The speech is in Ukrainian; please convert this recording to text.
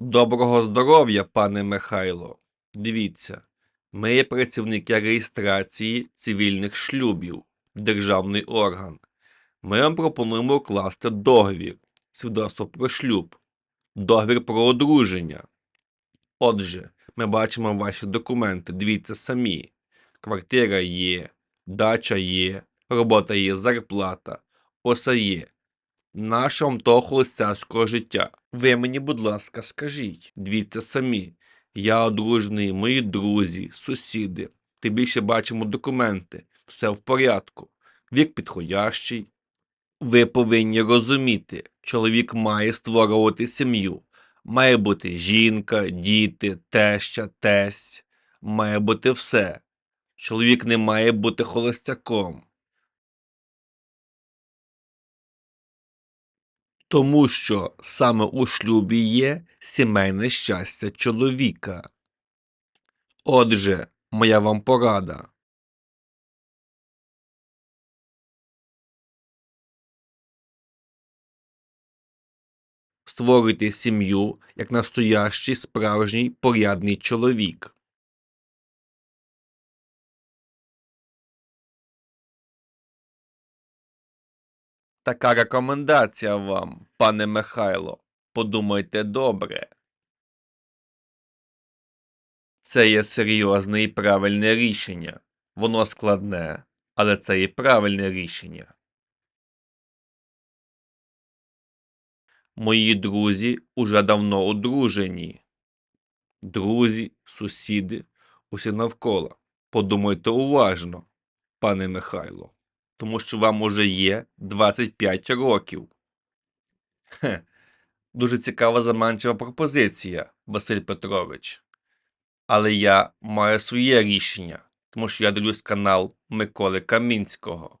Доброго здоров'я, пане Михайло. Дивіться, ми є працівники реєстрації цивільних шлюбів, державний орган. Ми вам пропонуємо укласти договір, свідоцтво про шлюб, договір про одруження. Отже, ми бачимо ваші документи, дивіться самі. Квартира є, дача є, робота є, зарплата, оса є. Вам того холостяцького життя. Ви мені, будь ласка, скажіть, дивіться самі. Я одружений, мої друзі, сусіди. Ти більше бачимо документи. Все в порядку. Вік підходящий. Ви повинні розуміти, чоловік має створювати сім'ю. Має бути жінка, діти, теща, тесть. Має бути все. Чоловік не має бути холостяком. Тому що саме у шлюбі є сімейне щастя чоловіка. Отже, моя вам порада. Створюйте сім'ю як настоящий справжній порядний чоловік. Така рекомендація вам, пане Михайло. Подумайте добре. Це є серйозне і правильне рішення. Воно складне, але це є правильне рішення. Мої друзі уже давно одружені. Друзі, сусіди, усі навколо. Подумайте уважно, пане Михайло, тому що вам уже є 25 років. Хе, дуже цікава заманчива пропозиція, Василь Петрович. Але я маю своє рішення, тому що я дивлюсь канал Миколи Камінського.